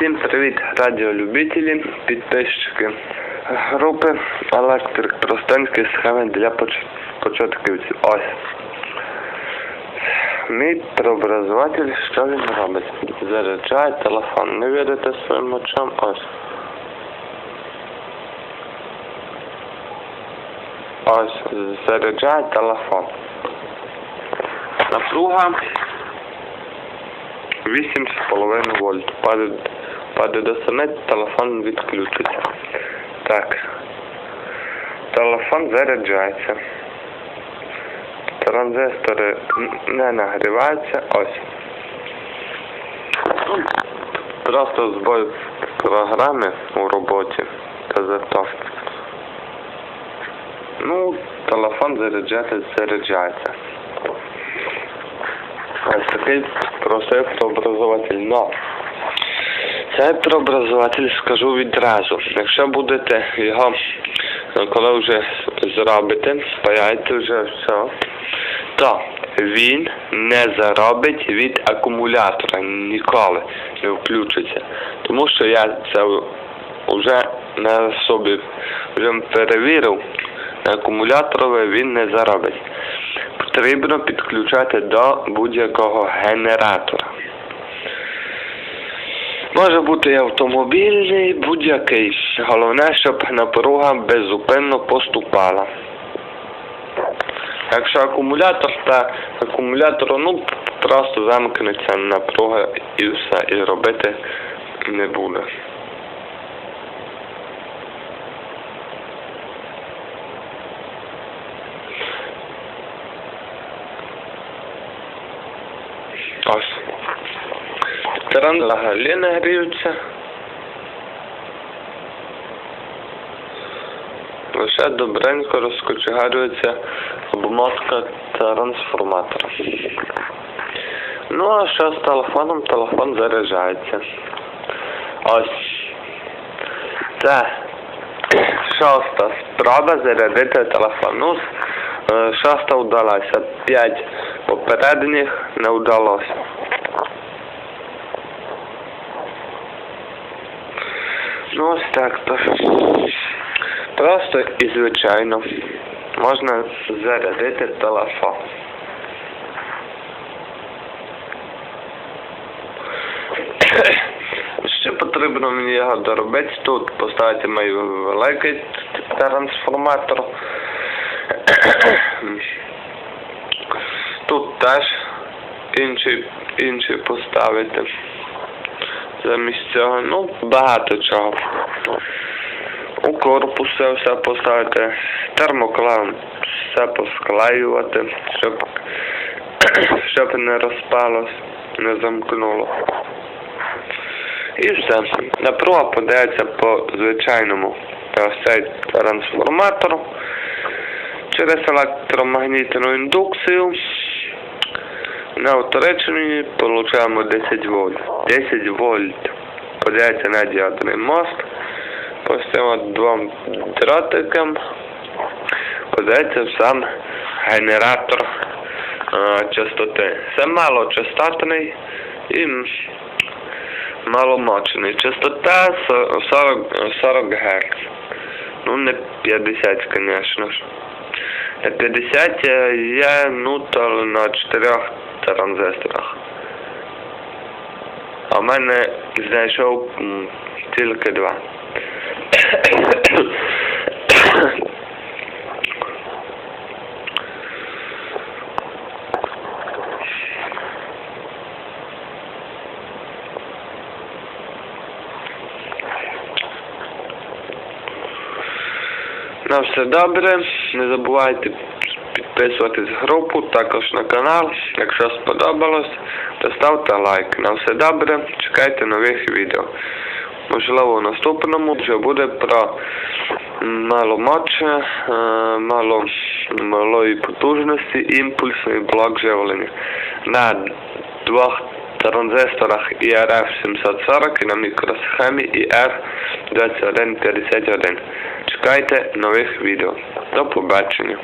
Всім привіт, радіолюбителі, підписчики групи Електрик Простенські схеми для поч- початківців. Ось. Мій преобразователь, що він робить? Заряджає телефон. Не вірите своїм очам? Ось. Ось, заряджає телефон. Напруга 8,5 вольт. Падає до 7, телефон відключиться. Так. Телефон заряджається. Транзистори не нагріваються. Ось. Просто збой в програмі у роботі. Та. Ну, телефон заряджати заряджається. Ось такий простий преобразователь. Но цей преобразователь скажу відразу. Якщо будете його, е, коли вже зробите, спаяєте вже все, то він не заробить від акумулятора ніколи не включиться. Тому що я це вже на собі вже перевірив, на акумуляторове він не заробить потрібно підключати до будь-якого генератора. Може бути автомобільний, будь-який. Головне, щоб напруга беззупинно поступала. Якщо акумулятор, то акумулятору ну, просто замкнеться напруга і все, і робити не буде. Ось. Таран взагалі не гріються. Лише добренько розкочегарюється обмотка трансформатора. Ну а що з телефоном? Телефон заряджається. Ось. Це шоста спроба зарядити телефон. Ну, е, шоста вдалася. П'ять попередніх не вдалося. Ну ось так то. Просто і звичайно можна зарядити телефон. Ще потрібно мені його доробити. Тут поставити мій великий трансформатор. Тут теж інший, інший поставити. Замість цього, ну, багато чого. У корпус це все поставити, термоклеєм все посклеювати, щоб, щоб не розпалось, не замкнуло. І все. Напруга подається по звичайному цей трансформатор через електромагнітну індукцію. На вторичній получаємо 10 вольт. 10 вольт подається на діодний мост. По цим двом дротикам подається сам генератор а, частоти. Це малочастотний і м, маломочний. Частота 40, 40 Гц. Ну не 50, звісно ж. 50 е, я ну то на 4 транзисторах. А в мене знайшов тільки два. На все добре. Не забувайте підписуватись групу, також на канал. Якщо сподобалось, то ставте лайк. На все добре. Чекайте нових відео. Можливо, в наступному вже буде про маломоче, е, мало, малої потужності, імпульсний блок живлення. На двох транзисторах IRF 740 і на мікросхемі IR 2151. Чекайте нових відео. До побачення.